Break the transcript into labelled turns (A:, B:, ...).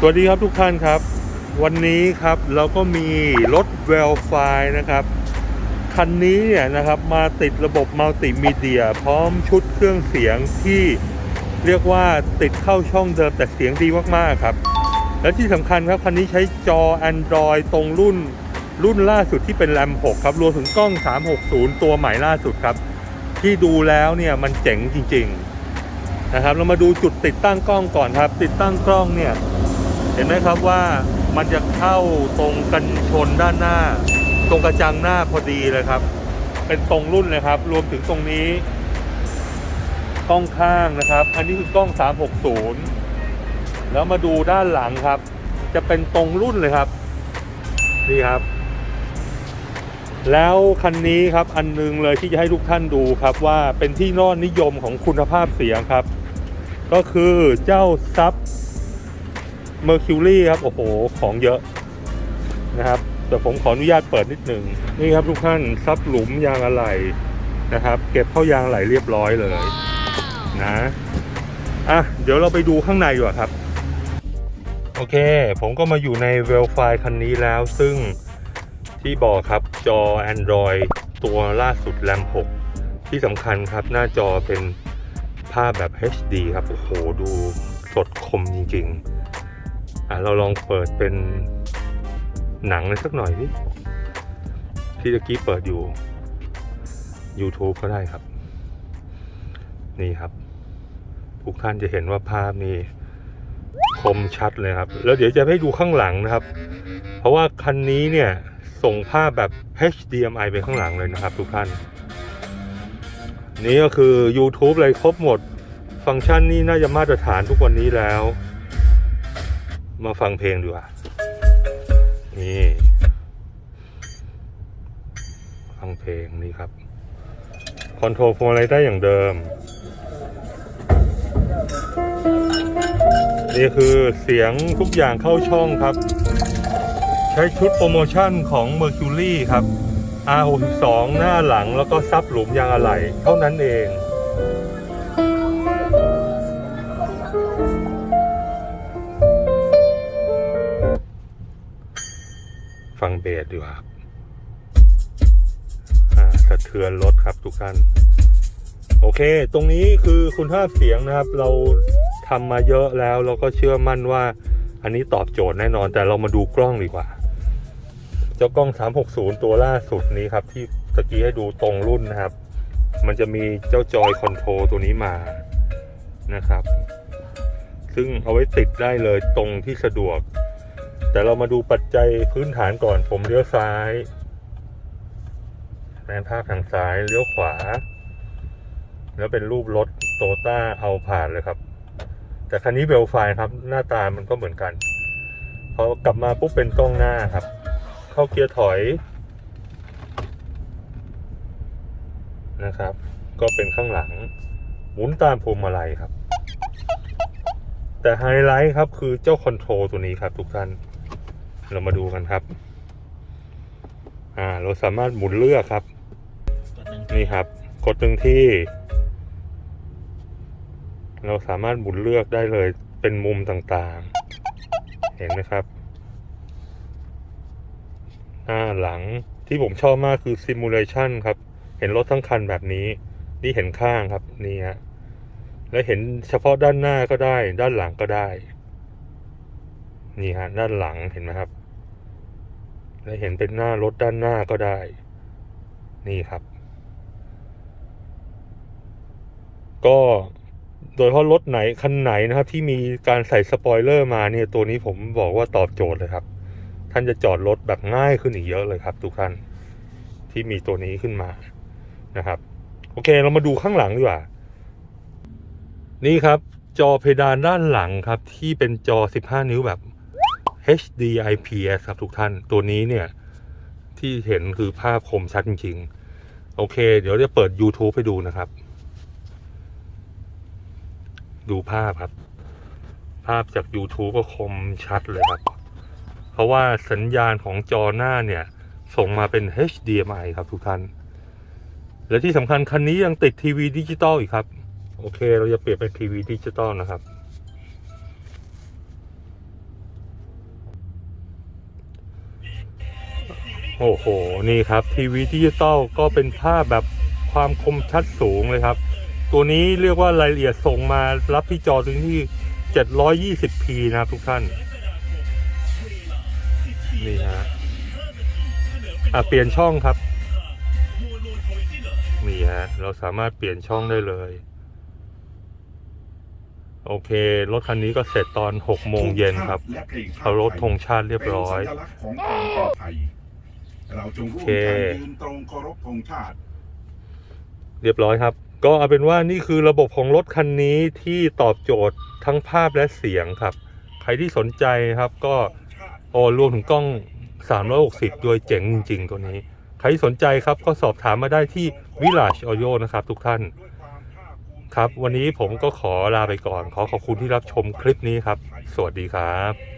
A: สวัสดีครับทุกท่านครับ วันนี้ครับเราก็มีรถเวลไฟนะครับ คันนี้เนี่ยนะครับมาติดระบบมัลติมีเดีย พร้อมชุดเครื่องเสียงที่เรียกว่าติดเข้าช่องเดิมแต่เสียงดีมากๆครับ และที่สำคัญครับคันนี้ใช้จอ Android ตรงรุ่นรุ่นล่าสุดที่เป็น RAM 6 ครับ รวมถึงกล้อง 360 ตัวใหม่ล่าสุดครับ ที่ดูแล้วเนี่ยมันเจ๋งจริง ๆ นะครับ เรามาดูจุดติดตั้งกล้องก่อนครับ ติดตั้งกล้องเนี่ย ห็นไหมครับว่ามันจะเข้าตรงกันชนด้านหน้า ตรงกระจังหน้าพอดีเลยครับ เป็นตรงรุ่นเลยครับ รวมถึงตรงนี้กล้องข้างนะครับ อันนี้คือกล้อง 360 แล้วมาดูด้านหลังครับ จะเป็นตรงรุ่นเลยครับนี่ครับ แล้วคันนี้ครับอันนึงเลยที่จะให้ทุกท่านดูครับว่าเป็นที่นอดนิยมของคุณภาพเสียงครับ ก็คือเจ้าซับ Mercury ครับ โอ้โห ของเยอะนะครับแต่ผมขออนุญาตเปิดนิดหนึ่งนี่ครับทุกท่านซับหลุมยางอะไหล่นะครับ เก็บเข้ายางไหล่เรียบร้อยเลยนะอะเดี๋ยวเราไปดูข้างในดีกว่าครับ โอเค ผมก็มาอยู่ในเวลไฟคันนี้แล้ว ซึ่งที่บอกครับจอ Android ตัวล่าสุด RAM 6ที่สำคัญครับหน้าจอเป็นภาพแบบ HD ครับ โอ้โห ดูสดคมจริง ๆ อะเราลองเปิดเป็นหนังเลยสักหน่อยดิที่ตะกี้เปิดอยู่ YouTube ก็ได้ครับ นี่ครับ ทุกท่านจะเห็นว่าภาพนี่คมชัดเลยครับ แล้วเดี๋ยวจะให้ดูข้างหลังนะครับ เพราะว่าคันนี้เนี่ยส่งภาพแบบ HDMI ไปข้างหลังเลยนะครับ ทุกท่าน นี่ก็คือ YouTube เลยครบหมด ฟังก์ชันนี่น่าจะมาตรฐานทุกวันนี้แล้ว มาฟังเพลงดีกว่า นี่ ฟังเพลงนี่ครับ คอนโทรลพวงอะไรได้อย่างเดิม นี่คือเสียงทุกอย่างเข้าช่องครับ ใช้ชุดโปรโมชั่นของ Mercury ครับ R62 หน้าหลังแล้วก็ซับหลุมยางอะไหล่เท่านั้นเอง ฟังเบสดีกว่าครับสะเทือนรถครับทุกท่าน โอเค ตรงนี้คือคุณภาพเสียงนะครับ เราทำมาเยอะแล้วเราก็เชื่อมั่นว่า อันนี้ตอบโจทย์แน่นอน แต่เรามาดูกล้องดีกว่า เจ้ากล้อง 360 ตัวล่าสุดนี้ครับ ที่ตะกี้ให้ดูตรงรุ่นนะครับ มันจะมีเจ้าจอยคอนโทรตัวนี้มานะครับ ซึ่งเอาไว้ติดได้เลยตรงที่สะดวก แต่เรามาดูปัจจัยพื้นฐานก่อน ผมเลี้ยวซ้ายแปลนภาพทางซ้ายเลี้ยวขวา แล้วเป็นรูปรถโตต้าเอาผ่านเลยครับ แต่คันนี้เวลไฟครับ หน้าตามันก็เหมือนกันพอกลับมาปุ๊บเป็นกล้องหน้าครับ เข้าเกียร์ถอย นะครับ ก็เป็นข้างหลัง หมุนตามพวงมาลัยครับ แต่ไฮไลท์ครับคือเจ้าคอนโทรลตัวนี้ครับทุกท่าน เรามาดูกันครับ อ่า เราสามารถหมุนเลือกครับ นี่ครับ กดหนึ่งที่ เราสามารถหมุนเลือกได้เลย เป็นมุมต่างๆ เห็นไหมครับ หน้าหลังที่ผมชอบมากคือ Simulation ครับ เห็นรถทั้งคันแบบนี้ นี่เห็นข้างครับ นี่ฮะและเห็นเฉพาะด้านหน้าก็ได้ ด้านหลังก็ได้ นี่ฮะ ด้านหลังเห็นไหมครับ และเห็นเป็นหน้ารถด้านหน้าก็ได้ นี่ครับ ก็โดยเฉพาะรถไหนคันไหนนะครับ ที่มีการใส่สปอยเลอร์มาเนี่ยตัวนี้ผมบอกว่าตอบโจทย์เลยครับ ท่านจะจอดรถแบบง่ายขึ้นอีกเยอะเลยครับ ทุกท่านที่มีตัวนี้ขึ้นมานะครับ โอเคเรามาดูข้างหลังดีกว่า นี่ครับ จอเพดานด้านหลังครับ ที่เป็นจอ 15 นิ้วแบบ HD IPS ครับทุกท่านตัวนี้เนี่ย ที่เห็นคือภาพคมชัดจริงๆ โอเค เดี๋ยวจะเปิด YouTube ให้ดูนะครับ ดูภาพครับ ภาพจาก YouTube ก็คมชัดเลยครับ เพราะว่าสัญญาณของจอหน้าเนี่ย ส่งมาเป็น HDMI ครับทุกท่าน และที่สำคัญคันนี้ยังติดทีวีดิจิตอลอีกครับ โอเค เราจะเปลี่ยนเป็นทีวีดิจิตอลนะครับ โอ้โห นี่ครับทีวีดิจิตอลก็เป็นภาพแบบความคมชัดสูงเลยครับ ตัวนี้เรียกว่ารายละเอียดส่งมารับที่จอถึงที่ 720p นะครับทุกท่าน นี่ฮะอะเปลี่ยนช่องครับ นี่ฮะ เราสามารถเปลี่ยนช่องได้เลย โอเค รถคันนี้ก็เสร็จตอน6โมงเย็นครับเคารพธงชาติเรียบร้อย
B: เป็นสัญลักษณ์ของความปลอดภัยเราจงร่วม
A: โอเค
B: กันยืนตรงเคารพธงชาติ
A: เรียบร้อยครับ ก็เอาเป็นว่านี่คือระบบของรถคันนี้ที่ตอบโจทย์ทั้งภาพและเสียงครับ ใครที่สนใจครับก็โอ้รวมถึงกล้อง 360 ด้วยเจ๋งจริง ๆ ตัวนี้ ใครที่สนใจครับก็สอบถามมาได้ที่ Village Audio นะครับ ทุกท่าน ครับ วันนี้ผมก็ขอลาไปก่อน ขอขอบคุณที่รับชมคลิปนี้ครับ สวัสดีครับ